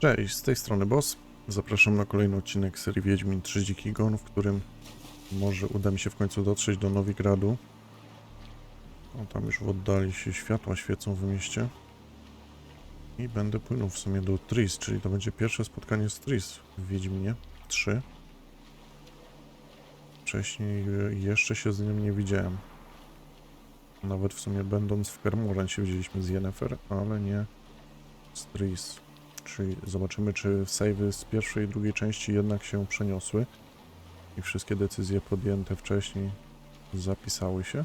Cześć, z tej strony Boss. Zapraszam na kolejny odcinek serii Wiedźmin 3 Dziki Gon, w którym może uda mi się w końcu dotrzeć do Nowigradu. O, tam już w oddali się światła świecą w mieście. I będę płynął w sumie do Tris, czyli to będzie pierwsze spotkanie z Tris w Wiedźminie 3. Wcześniej e, jeszcze się z nim nie widziałem. Nawet w sumie będąc w Kermoren się widzieliśmy z Yennefer, ale nie z Tris. Czyli zobaczymy, czy savey z pierwszej i drugiej części jednak się przeniosły i wszystkie decyzje podjęte wcześniej zapisały się.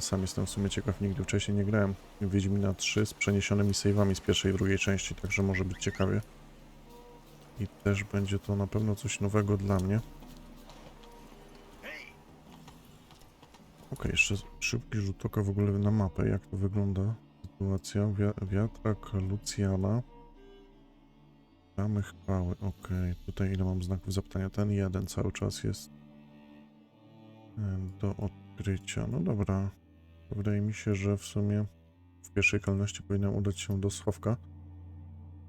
Sam jestem w sumie ciekaw, nigdy wcześniej nie grałem Wiedźmina 3 z przeniesionymi save'ami z pierwszej i drugiej części, także może być ciekawie. I też będzie to na pewno coś nowego dla mnie. Ok, jeszcze szybki rzut oka w ogóle na mapę, jak to wygląda sytuacja. Wi- wiatrak Lucjana. Mamy chwały, ok. Tutaj ile mam znaków zapytania? Ten jeden cały czas jest do odkrycia. No dobra. Wydaje mi się, że w sumie w pierwszej kolejności powinienem udać się do schowka.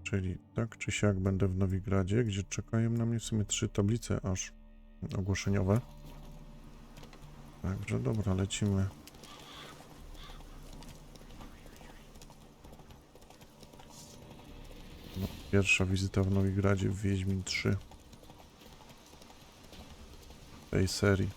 Czyli tak czy siak będę w Nowigradzie, gdzie czekają na mnie w sumie trzy tablice aż ogłoszeniowe. Także dobra, lecimy. Pierwsza wizyta w Nowigradzie w Wiedźmin 3. Tej serii.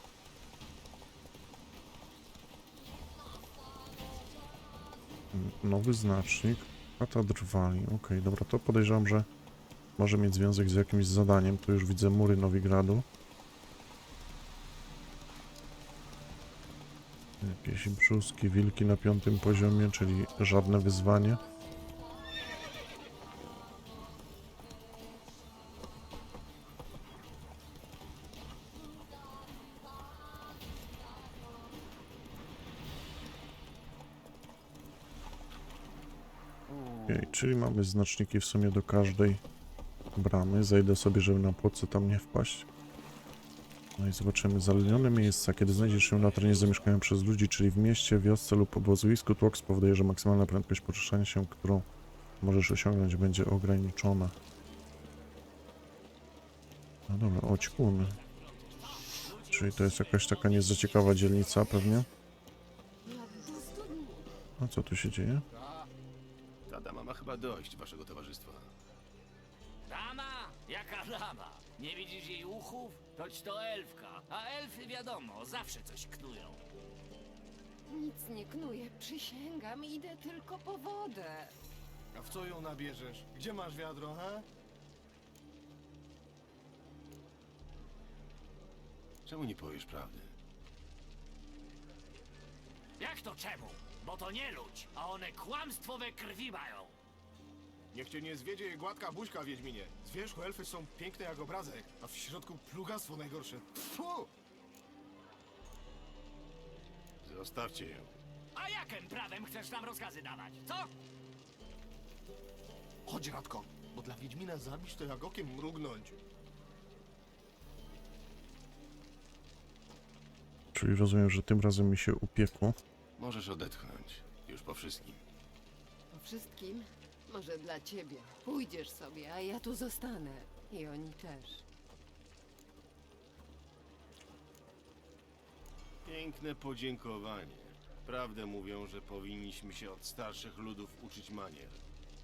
Nowy znacznik. Kata drwali. Okej, dobra, to podejrzewam, że może mieć związek z jakimś zadaniem. Tu już widzę mury Nowigradu. Jakieś brzuski, wilki na piątym poziomie, czyli żadne wyzwanie. Mamy znaczniki w sumie do każdej bramy. Zejdę sobie, żeby na płocy tam nie wpaść. No i zobaczymy. Zalenione miejsca. Kiedy znajdziesz się na terenie zamieszkanym przez ludzi, czyli w mieście, wiosce lub obozowisku, tłok spowoduje, że maksymalna prędkość poruszania się, którą możesz osiągnąć, będzie ograniczona. No dobra, Oćkun. Czyli to jest jakaś taka niezaciekawa dzielnica pewnie. A co tu się dzieje? Ma chyba dość waszego towarzystwa. Dama? Jaka dama? Nie widzisz jej uchów? Toć to elfka. A elfy wiadomo, zawsze coś knują. Nic nie knuję, przysięgam, idę tylko po wodę. A w co ją nabierzesz? Gdzie masz wiadro, ha? Czemu nie powiesz prawdy? Jak to czemu? Bo to nie ludź, a one kłamstwo we krwi mają. Niech cię nie zwiedzie gładka buźka, Wiedźminie. Z wierzchu elfy są piękne jak obrazek, a w środku plugastwo najgorsze. Tfu! Zostawcie ją. A jakim prawem chcesz nam rozkazy dawać, co? Chodź, Radko, bo dla Wiedźmina zabić to jak okiem mrugnąć. Czyli rozumiem, że tym razem mi się upiekło. Możesz odetchnąć. Już po wszystkim. Po wszystkim, może dla ciebie. Pójdziesz sobie, a ja tu zostanę. I oni też. Piękne podziękowanie. Prawdę mówią, że powinniśmy się od starszych ludów uczyć manier.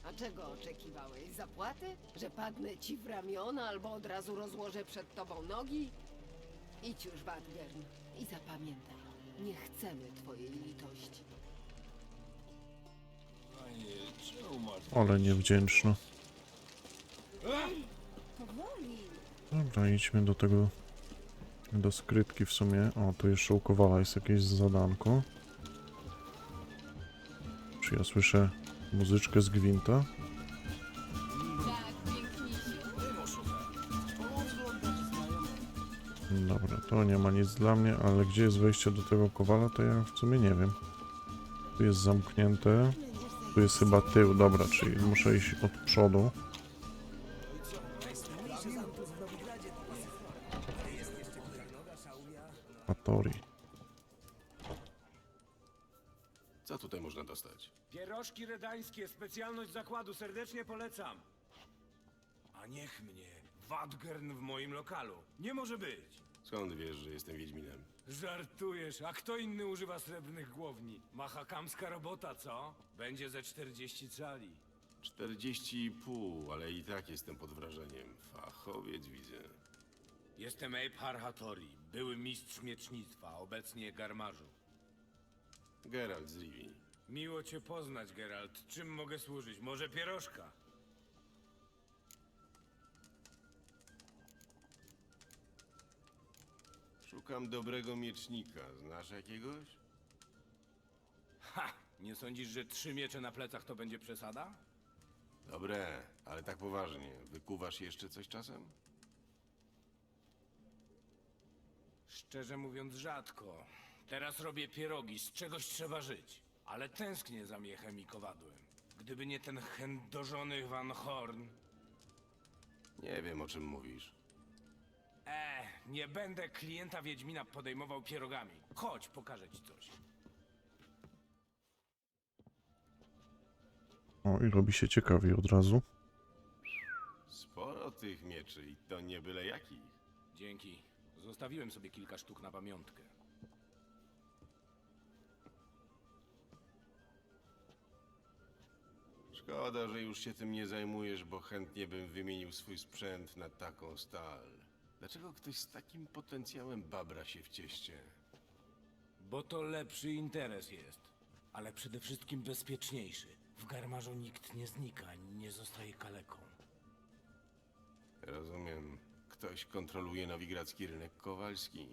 A czego oczekiwałeś? Zapłaty? Że padnę ci w ramiona albo od razu rozłożę przed tobą nogi? Idź już, Badgern, i zapamiętaj. Nie chcemy twojej litości. Ale niewdzięczno. Powoli! Dobra, idźmy do tego. Do skrytki w sumie. O, tu jeszcze u Kowala jest jakieś zadanko. Czy ja słyszę muzyczkę z gwinta? Dobra, to nie ma nic dla mnie, ale gdzie jest wejście do tego Kowala, to ja w sumie nie wiem. Tu jest zamknięte. Tu jest chyba tył, dobra, czyli muszę iść od przodu. Atori. Co tutaj można dostać? Pierożki redańskie, specjalność zakładu, serdecznie polecam. A niech mnie. Wadgern w moim lokalu. Nie może być. Skąd wiesz, że jestem Wiedźminem? Żartujesz, a kto inny używa srebrnych głowni? Machakamska robota, co? Będzie ze 40 cali. 40,5, ale i tak jestem pod wrażeniem. Fachowiec widzę. Jestem Abe Harhatori, były mistrz miecznictwa, obecnie garmarzu. Geralt z Rivii. Miło cię poznać, Geralt. Czym mogę służyć? Może pierożka? Szukam dobrego miecznika. Znasz jakiegoś? Ha! Nie sądzisz, że trzy miecze na plecach to będzie przesada? Dobre, ale tak poważnie. Wykuwasz jeszcze coś czasem? Szczerze mówiąc, rzadko. Teraz robię pierogi, z czegoś trzeba żyć. Ale tęsknię za miechem i kowadłem. Gdyby nie ten chędożony Van Horn... Nie wiem, o czym mówisz. E, nie będę klienta Wiedźmina podejmował pierogami. Chodź, pokażę ci coś. O, i robi się ciekawiej od razu. Sporo tych mieczy i to nie byle jakich. Dzięki. Zostawiłem sobie kilka sztuk na pamiątkę. Szkoda, że już się tym nie zajmujesz, bo chętnie bym wymienił swój sprzęt na taką stal. Dlaczego ktoś z takim potencjałem babra się w cieście? Bo to lepszy interes jest. Ale przede wszystkim bezpieczniejszy. W garmarzu nikt nie znika, ani nie zostaje kaleką. Rozumiem. Ktoś kontroluje nowigradzki rynek kowalski.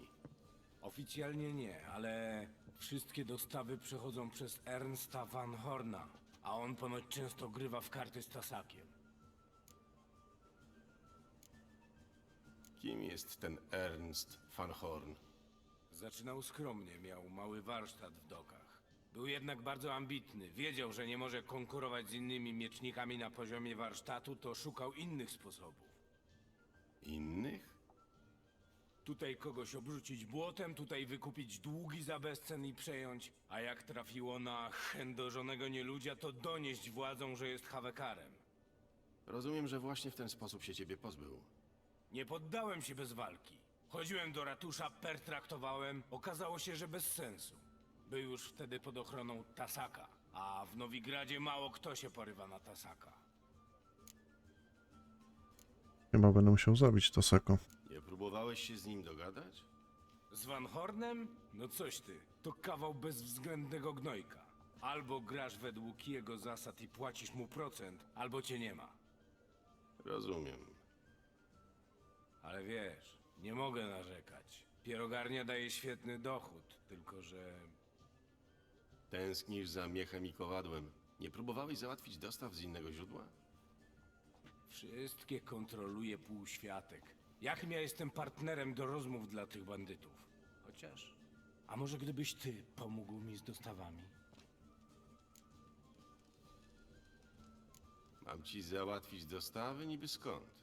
Oficjalnie nie, ale wszystkie dostawy przechodzą przez Ernsta Van Horna, a on ponoć często grywa w karty z Tasakiem. Kim jest ten Ernst van Horn? Zaczynał skromnie, miał mały warsztat w dokach. Był jednak bardzo ambitny, wiedział, że nie może konkurować z innymi miecznikami na poziomie warsztatu, to szukał innych sposobów. Innych? Tutaj kogoś obrzucić błotem, tutaj wykupić długi za bezcen i przejąć, a jak trafiło na chędożonego nieludzia, to donieść władzom, że jest hawekarem. Rozumiem, że właśnie w ten sposób się ciebie pozbył. Nie poddałem się bez walki. Chodziłem do ratusza, pertraktowałem, okazało się, że bez sensu. Był już wtedy pod ochroną Tasaka, a w Nowigradzie mało kto się porywa na Tasaka. Chyba będę musiał zabić Taseko. Nie próbowałeś się z nim dogadać? Z Van Hornem? No coś ty, to kawał bezwzględnego gnojka. Albo grasz według jego zasad i płacisz mu procent, albo cię nie ma. Rozumiem. Ale wiesz, nie mogę narzekać. Pierogarnia daje świetny dochód, tylko że Tęsknisz za miechem i kowadłem. Nie próbowałeś załatwić dostaw z innego źródła? wszystkie kontroluje półświatek. Jakim ja jestem partnerem do rozmów dla tych bandytów? Chociaż... A może gdybyś ty pomógł mi z dostawami? Mam ci załatwić dostawy niby skąd?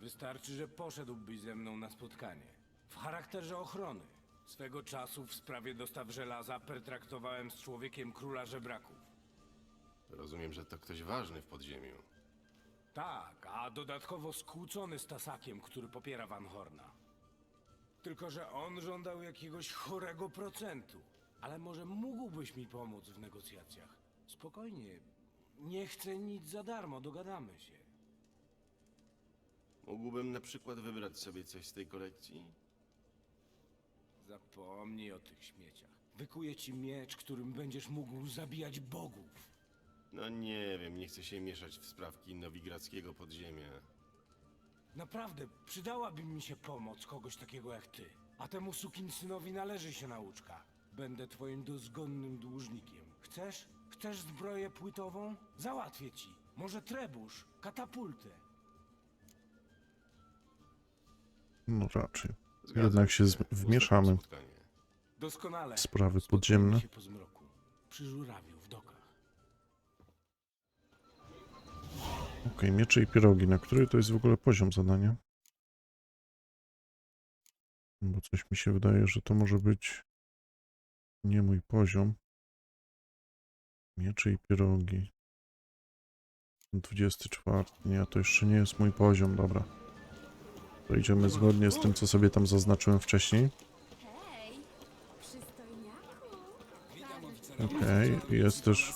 Wystarczy, że poszedłbyś ze mną na spotkanie. W charakterze ochrony. Swego czasu w sprawie dostaw żelaza pertraktowałem z człowiekiem króla żebraków. Rozumiem, że to ktoś ważny w podziemiu. Tak, a dodatkowo skłócony z Tasakiem, który popiera Van Horna. Tylko, że on żądał jakiegoś chorego procentu. Ale może mógłbyś mi pomóc w negocjacjach? Spokojnie. Nie chcę nic za darmo, dogadamy się. Mógłbym na przykład wybrać sobie coś z tej kolekcji? Zapomnij o tych śmieciach. Wykuję ci miecz, którym będziesz mógł zabijać bogów. No nie wiem, nie chcę się mieszać w sprawki nowigradzkiego podziemia. Naprawdę, przydałaby mi się pomoc kogoś takiego jak ty. A temu sukinsynowi należy się nauczka. Będę twoim dozgonnym dłużnikiem. Chcesz? Chcesz zbroję płytową? Załatwię ci. Może trebusz, katapultę. No raczej. Jednak się wmieszamy. Doskonale. w Sprawy podziemne. się po zmroku. Przy żurawiu w dokach. Okej, miecze i pierogi. Na który to jest w ogóle poziom zadania? Bo coś mi się wydaje, że to może być nie mój poziom. Miecze i pierogi. 24. Nie, to jeszcze nie jest mój poziom, dobra. To idziemy zgodnie z tym, co sobie tam zaznaczyłem wcześniej. Okej, jest też...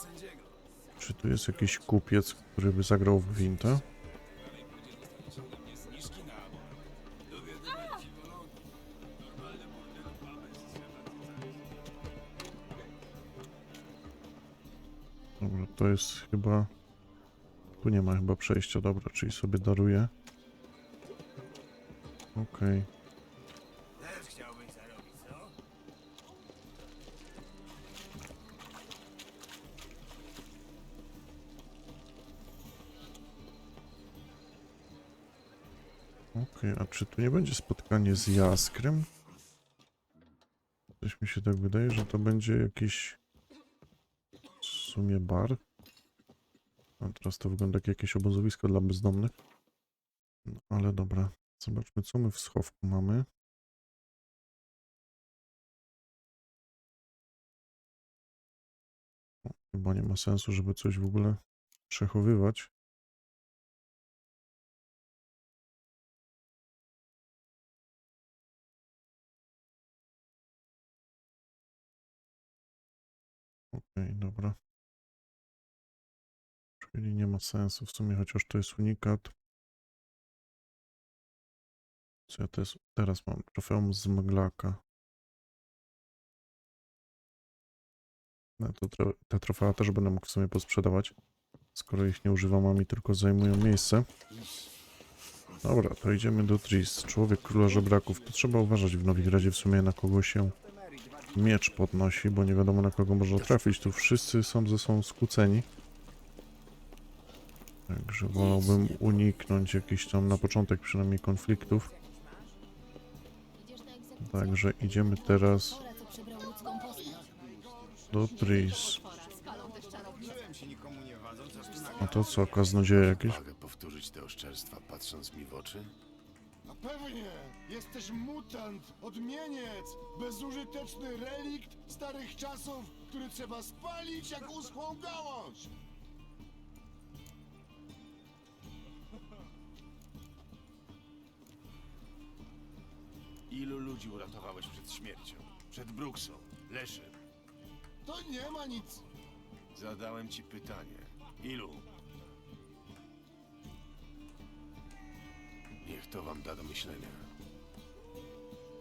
Czy tu jest jakiś kupiec, który by zagrał w Wintę? Dobra, to jest chyba... Tu nie ma chyba przejścia, dobra, czyli sobie daruję. Okej. Też chciałbyś zarobić, co? Okej, a czy tu nie będzie spotkanie z Jaskrem? Coś mi się tak wydaje, że to będzie jakiś w sumie bar. A teraz to wygląda jak jakieś obozowisko dla bezdomnych. No, ale dobra, zobaczmy co my w schowku mamy. Chyba nie ma sensu, żeby coś w ogóle przechowywać. Okej, dobra. Czyli nie ma sensu w sumie, chociaż to jest unikat. Co ja teraz mam? Trofeum z Maglaka. No to te trofea też będę mógł w sumie posprzedawać. Skoro ich nie używam, a mi tylko zajmują miejsce. Dobra, to idziemy do Tris. Człowiek króla żebraków. To trzeba uważać w Nowigradzie w sumie na kogo się miecz podnosi, bo nie wiadomo na kogo można trafić. Tu wszyscy są ze sobą skłóceni. Także wolałbym uniknąć jakichś tam na początek przynajmniej konfliktów. Także idziemy teraz do Tris. A to co, kaznodzieje jakieś? Mogę powtórzyć te oszczerstwa, patrząc mi w oczy? A pewnie! Jesteś mutant, odmieniec, bezużyteczny relikt starych czasów, który trzeba spalić jak uschłą gałąź! Ilu ludzi uratowałeś przed śmiercią? Przed Bruksą, Leszem? To nie ma nic! Zadałem ci pytanie. Ilu? Niech to wam da do myślenia.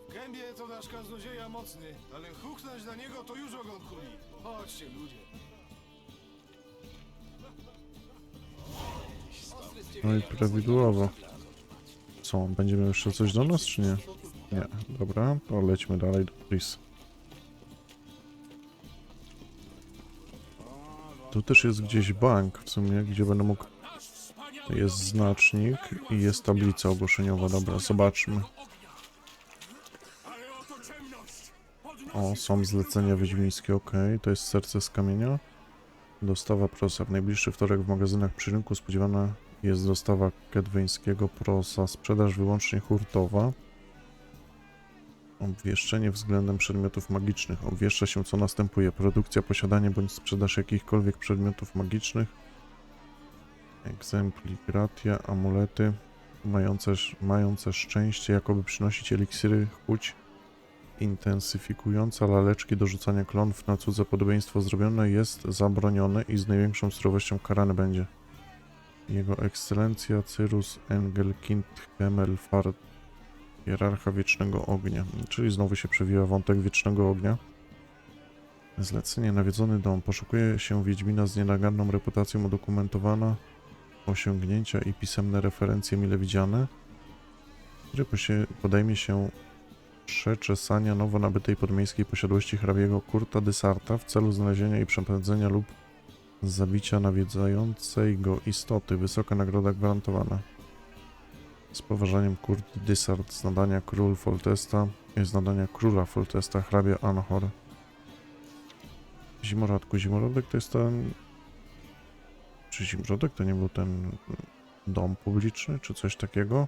W gębie to nasz kaznodzieja mocny, ale huknąć na niego to już ogon kuli. Chodźcie ludzie. No i prawidłowo. Co, będziemy jeszcze coś do nas, czy nie? Nie, dobra, to lećmy dalej do Tris. Tu też jest gdzieś bank w sumie, gdzie będę mógł... Jest znacznik i jest tablica ogłoszeniowa, dobra, zobaczmy. O, są zlecenia wiedźmińskie, ok, to jest serce z kamienia. Dostawa prosa. W najbliższy wtorek w magazynach przy rynku spodziewana jest dostawa kedweńskiego prosa. Sprzedaż wyłącznie hurtowa. Obwieszczenie względem przedmiotów magicznych. Obwieszcza się co następuje. Produkcja, posiadanie bądź sprzedaż jakichkolwiek przedmiotów magicznych. Egzempli gratia, amulety mające, mające szczęście, jakoby przynosić eliksiry, chuć intensyfikująca laleczki do rzucania klonów na cudze podobieństwo zrobione jest zabronione i z największą surowością karany będzie. Jego ekscelencja Cyrus Engelkind Hemelfart, hierarcha Wiecznego Ognia, czyli znowu się przewija wątek Wiecznego Ognia. Zlecenie nawiedzony dom. Poszukuje się Wiedźmina z nienaganną reputacją udokumentowana, osiągnięcia i pisemne referencje mile widziane, który podejmie się przeczesania nowo nabytej podmiejskiej posiadłości hrabiego Kurta Dysarta w celu znalezienia i przepędzenia lub zabicia nawiedzającej go istoty. Wysoka nagroda gwarantowana. Z poważaniem Kurt Dysart z nadania król Foltesta z nadania króla Foltesta hrabia Anhor. Zimorodku. Zimorodek to jest ten... Czy Zimorodek to nie był ten dom publiczny, czy coś takiego?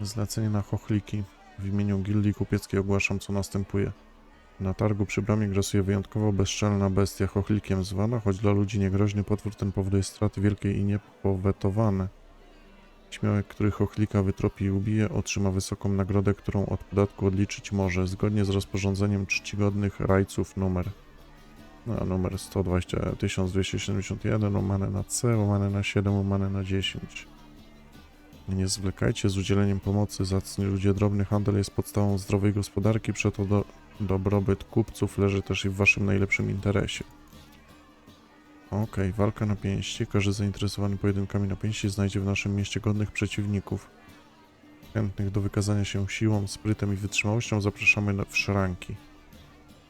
Zlecenie na chochliki. W imieniu Gildii Kupieckiej ogłaszam, co następuje. Na targu przy bramie grasuje wyjątkowo bezczelna bestia chochlikiem zwana, choć dla ludzi niegroźny potwór ten powoduje straty wielkie i niepowetowane. Śmiałek, który chochlika wytropi i ubije, otrzyma wysoką nagrodę, którą od podatku odliczyć może, zgodnie z rozporządzeniem czcigodnych rajców numer. No, numer 120 1271, łamane na C, łamane na 7, łamane na 10. Nie zwlekajcie z udzieleniem pomocy, zacni ludzie. Drobny handel jest podstawą zdrowej gospodarki, przeto do, dobrobyt kupców leży też i w waszym najlepszym interesie. Okej, walka na pięści. Każdy zainteresowany pojedynkami na pięści znajdzie w naszym mieście godnych przeciwników. Chętnych do wykazania się siłą, sprytem i wytrzymałością zapraszamy w szranki.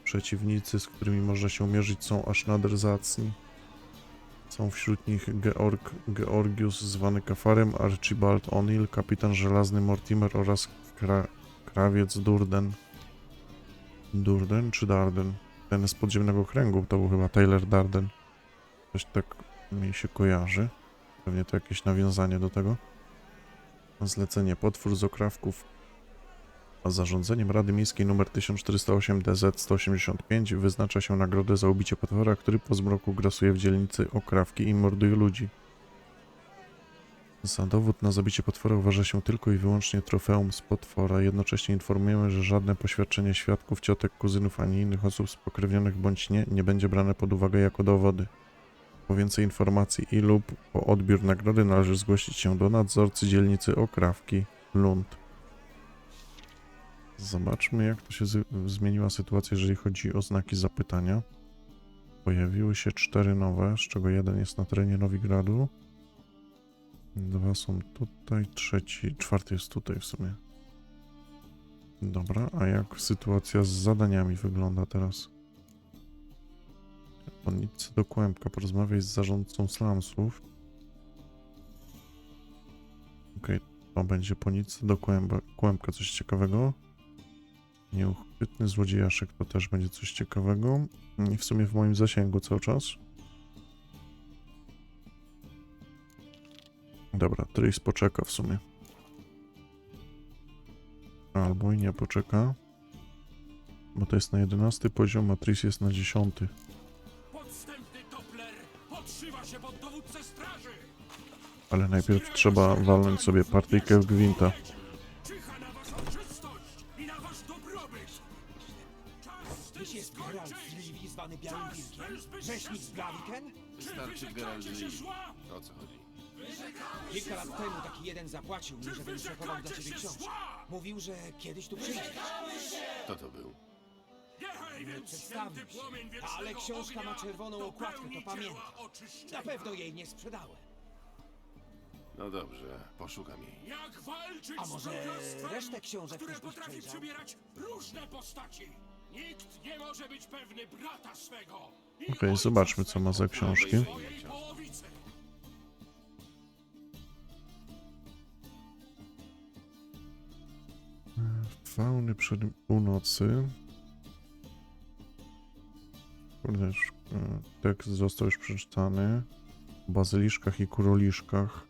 Przeciwnicy, z którymi można się mierzyć są aż nader zacni. Są wśród nich Georg Georgius zwany Kafarem, Archibald O'Neill, kapitan żelazny Mortimer oraz kra, krawiec Durden. Durden czy Darden? Ten z podziemnego kręgu to był chyba Taylor Darden. Coś tak mi się kojarzy. Pewnie to jakieś nawiązanie do tego. Zlecenie potwór z okrawków. A zarządzeniem Rady Miejskiej nr 1408 DZ 185 wyznacza się nagrodę za ubicie potwora, który po zmroku grasuje w dzielnicy okrawki i morduje ludzi. Za dowód na zabicie potwora uważa się tylko i wyłącznie trofeum z potwora. Jednocześnie informujemy, że żadne poświadczenie świadków, ciotek, kuzynów ani innych osób spokrewnionych bądź nie nie będzie brane pod uwagę jako dowody. Po więcej informacji i lub po odbiór nagrody należy zgłosić się do nadzorcy dzielnicy Okrawki Lund. Zobaczmy, jak to się zmieniła sytuacja, jeżeli chodzi o znaki zapytania. Pojawiły się cztery nowe, z czego jeden jest na terenie Nowigradu. Dwa są tutaj, trzeci, czwarty jest tutaj w sumie. Dobra, a jak sytuacja z zadaniami wygląda teraz? O nic do kłębka, porozmawiaj z zarządcą slumsów. Okej, to będzie po nic do kłęba, kłębka coś ciekawego. Nieuchwytny złodziejaszek to też będzie coś ciekawego. I w sumie w moim zasięgu cały czas. Dobra, Tris poczeka w sumie. Albo i nie poczeka. Bo to jest na 11 poziom, a Tris jest na 10. Ale najpierw trzeba walnąć sobie partyjkę w gwinta. Jest Geralt z zwany Białym Wilkiem? Rzeźnik z Blaviken? Geralt z? O co chodzi? Kilka lat temu taki jeden zapłacił mi, żebym przechował dla ciebie książkę. Mówił, że kiedyś tu przyjdziesz. Kto to był? Niechaj więc Przedstawił się. Ale książka ma czerwoną okładkę, to pamiętam. Na pewno jej nie sprzedałem. No dobrze, poszukam jej. Jak walczyć A z może brudastwem, resztę książek które potrafi przejrzał? przybierać różne postaci. Nikt nie może być pewny brata swego. i Okej, ojca zobaczmy, co ma za książki. Swojej połowicy. Fauny przed północy. Kurde, już, e, tekst został już przeczytany. O bazyliszkach i kuroliszkach.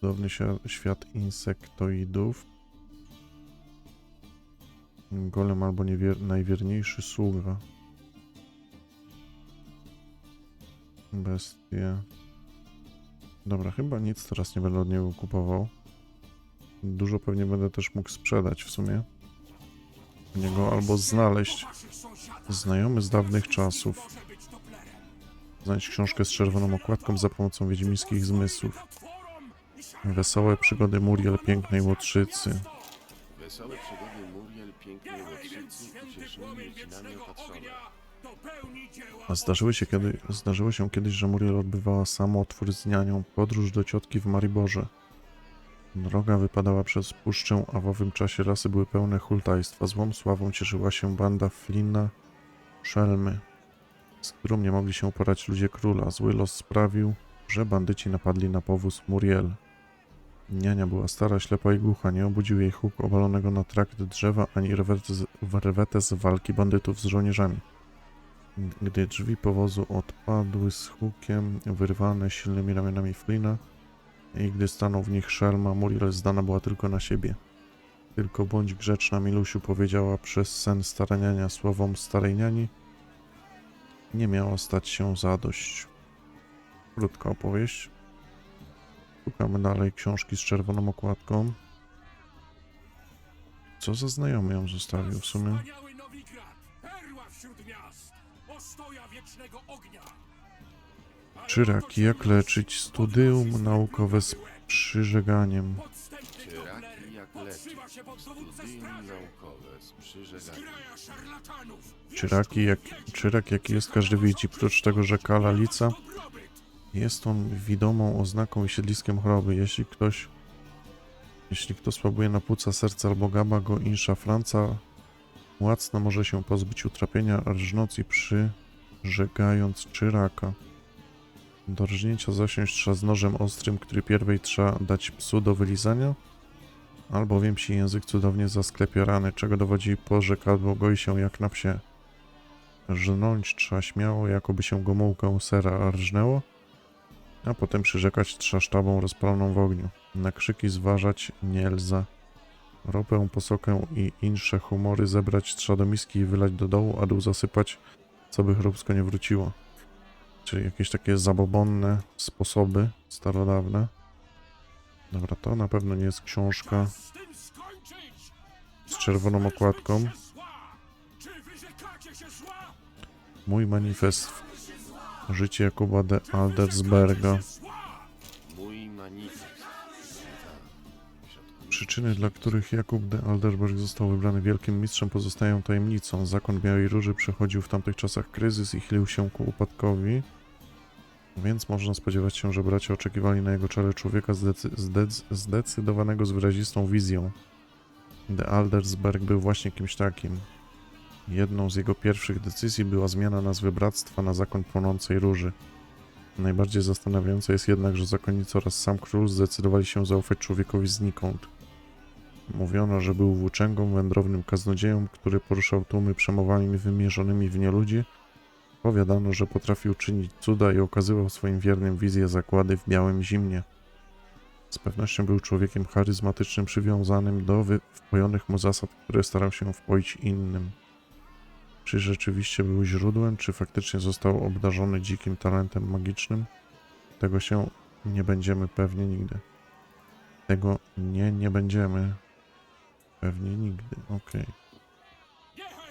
Cudowny świat insektoidów. Golem albo niewier- najwierniejszy sługa. Bestie. Dobra, chyba nic teraz nie będę od niego kupował. Dużo pewnie będę też mógł sprzedać w sumie. Niego albo znaleźć znajomy z dawnych czasów. Znaleźć książkę z czerwoną okładką za pomocą wiedźmińskich zmysłów. I Wesołe przygody Muriel Pięknej Łotrzycy. Wesołe przygody Muriel, pięknej łotrzycy, rodzinami wiecznego opatrzone. A zdarzyło się, kiedy, zdarzyło się kiedyś, że Muriel odbywała samotwór z nianią podróż do ciotki w Mariborze. Droga wypadała przez puszczę, a w owym czasie lasy były pełne hultajstwa. Złą sławą cieszyła się banda Flina Szelmy, z którą nie mogli się uporać ludzie króla. Zły los sprawił, że bandyci napadli na powóz Muriel. Niania była stara, ślepa i głucha, nie obudził jej huk obalonego na trakt drzewa, ani rewetez, rewetez walki bandytów z żołnierzami. Gdy drzwi powozu odpadły z hukiem, wyrwane silnymi ramionami Flina i gdy stanął w nich Szelma, Muriel zdana była tylko na siebie. Tylko bądź grzeczna, Milusiu, powiedziała przez sen staraniania słowom starej niani. Nie miała stać się zadość. Krótka opowieść. Szukamy dalej książki z czerwoną okładką. Co za znajomy ją zostawił w sumie? Wspaniały Nowigrad, perła wśród miast, ostoja wiecznego ognia. Czyraki, jak leczyć? Studium naukowe z przyżeganiem. Czyraki jak leczyć. Studium naukowe z przyżeganiem. Czyraki, jak, czyrak jaki jest, każdy widzi. Prócz tego, że Kala Lica. Jest on widomą oznaką i siedliskiem choroby. Jeśli ktoś, jeśli kto spłabuje na płuca, serca albo gaba go insza franca, łacno może się pozbyć utrapienia rżnąc i przyżegając czyraka. Do rżnięcia zasiąść trzeba z nożem ostrym, który pierwej trzeba dać psu do wylizania, albowiem psi język cudownie zasklepia rany, czego dowodzi porzekadło goi się jak na psie. Rżnąć trzeba śmiało, jakoby się gomułkę sera rżnęło, a potem przyrzekać trza sztabą rozpaloną w ogniu. Na krzyki zważać nie lza. Ropę, posokę i insze humory zebrać trza do miski i wylać do dołu, a dół zasypać, co by chrupsko nie wróciło. Czyli jakieś takie zabobonne sposoby starodawne. Dobra, to na pewno nie jest książka Z czerwoną okładką. Mój manifest. Życie Jakuba de Aldersberga. Przyczyny, dla których Jakub de Alderberg został wybrany wielkim mistrzem, pozostają tajemnicą. Zakon Białej Róży przechodził w tamtych czasach kryzys i chylił się ku upadkowi, więc można spodziewać się, że bracia oczekiwali na jego czele człowieka zdecy- zdec- zdecydowanego z wyrazistą wizją. De Aldersberg był właśnie kimś takim. Jedną z jego pierwszych decyzji była zmiana nazwy bractwa na Zakon Płonącej Róży. Najbardziej zastanawiające jest jednak, że zakonnicy oraz sam król zdecydowali się zaufać człowiekowi znikąd. Mówiono, że był włóczęgą, wędrownym kaznodzieją, który poruszał tłumy przemowami wymierzonymi w nieludzi. Powiadano, że potrafił czynić cuda i okazywał swoim wiernym wizję zakłady w białym zimnie. Z pewnością był człowiekiem charyzmatycznym, przywiązanym do wpojonych mu zasad, które starał się wpoić innym. Czy rzeczywiście był źródłem, czy faktycznie został obdarzony dzikim talentem magicznym? Tego się nie będziemy pewnie nigdy. Tego nie, nie będziemy. Pewnie nigdy. Okej.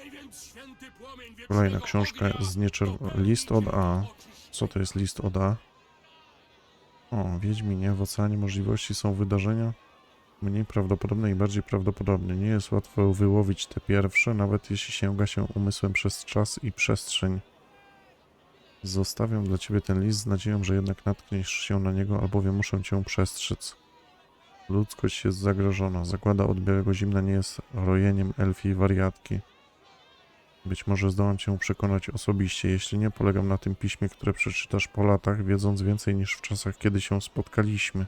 Wiecznego Kolejna książka z nieczer- List od A. Co to jest list od A? O, Wiedźminie, w oceanie możliwości są wydarzenia mniej prawdopodobne i bardziej prawdopodobne. Nie jest łatwo wyłowić te pierwsze, nawet jeśli sięga się umysłem przez czas i przestrzeń. Zostawiam dla ciebie ten list z nadzieją, że jednak natkniesz się na niego, albowiem muszę cię przestrzec. Ludzkość jest zagrożona. Zagłada od białego zimna nie jest rojeniem elfiej wariatki. Być może zdołam cię przekonać osobiście. Jeśli nie, polegam na tym piśmie, które przeczytasz po latach, wiedząc więcej niż w czasach, kiedy się spotkaliśmy.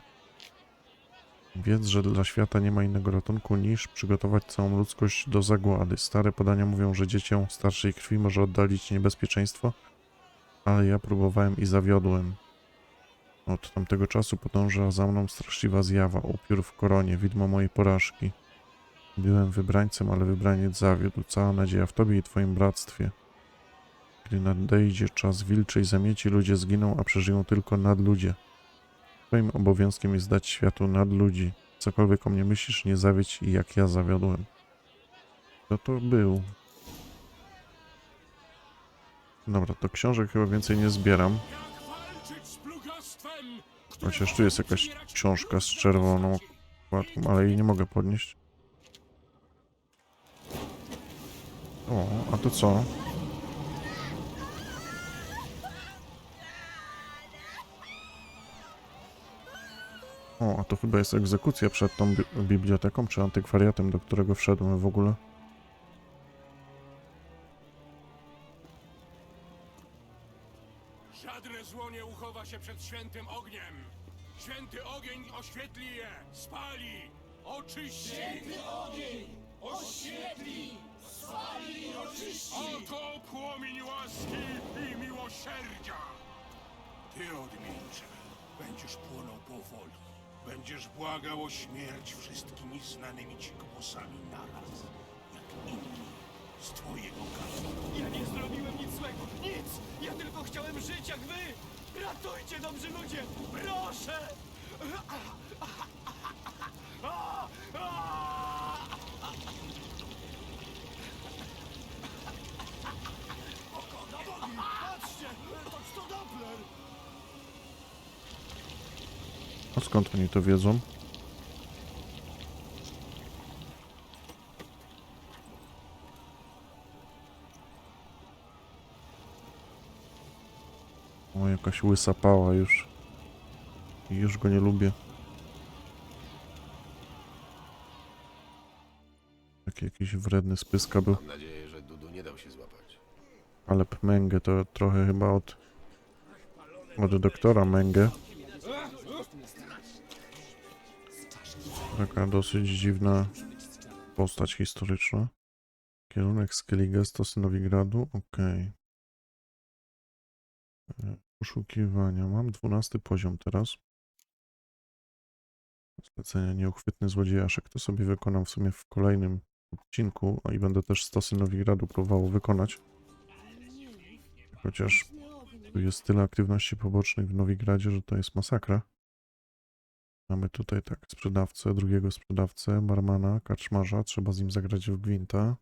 Wiedz, że dla świata nie ma innego ratunku niż przygotować całą ludzkość do zagłady. Stare podania mówią, że dzieciom starszej krwi może oddalić niebezpieczeństwo, ale ja próbowałem i zawiodłem. Od tamtego czasu podąża za mną straszliwa zjawa, upiór w koronie, widmo mojej porażki. Byłem wybrańcem, ale wybraniec zawiódł. Cała nadzieja w Tobie i Twoim bractwie. Gdy nadejdzie czas wilczej zamieci, ludzie zginą, a przeżyją tylko nadludzie. Twoim obowiązkiem jest dać światu nadludzi. Cokolwiek o mnie myślisz, nie zawiedź i jak ja zawiodłem. Kto to był? Dobra, to książek chyba więcej nie zbieram. Chociaż tu jest jakaś książka z czerwoną okładką, ale jej nie mogę podnieść. O, a to co? O, a to chyba jest egzekucja przed tą bi biblioteką czy antykwariatem, do którego wszedłem w ogóle. Żadne zło nie uchowa się przed świętym ogniem. Święty ogień oświetli je, spali, oczyści. Święty ogień oświetli, spali, oczyści. Oto płomień łaski i miłosierdzia. Ty, odmieńcze, będziesz płonął powoli, Będziesz błagał o śmierć wszystkimi znanymi ci głosami naraz, jak inni z twojego gatunku. Ja nie zrobiłem nic złego, nic! Ja tylko chciałem żyć jak wy! Ratujcie, dobrzy ludzie! Proszę! Patrzcie, to to Doppler! A skąd oni to wiedzą? O, jakaś łysa pała już. Już go nie lubię. Taki jakiś wredny spyska był. Mam nadzieję, że Dudu nie dał się złapać. Ale Mengę to trochę chyba od... Od doktora Mengę. Taka dosyć dziwna postać historyczna. Kierunek Skellige, stosy Nowigradu, okej. E, Poszukiwania. Mam 12 poziom teraz. Zlecenia nieuchwytny złodziejaszek. To sobie wykonam w sumie w kolejnym odcinku, a i będę też stosy Nowigradu próbował wykonać. Chociaż tu jest tyle aktywności pobocznych w Nowigradzie, że to jest masakra. Mamy tutaj tak sprzedawcę, drugiego sprzedawcę, barmana, karczmarza. Trzeba z nim zagrać w gwinta.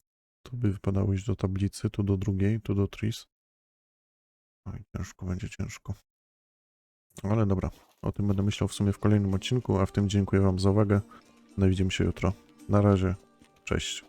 Tu by wypadało iść do tablicy, tu do drugiej, tu do tris. Oj, ciężko, będzie ciężko. Ale dobra, o tym będę myślał w sumie w kolejnym odcinku, a w tym dziękuję Wam za uwagę. No i widzimy się jutro. Na razie, cześć.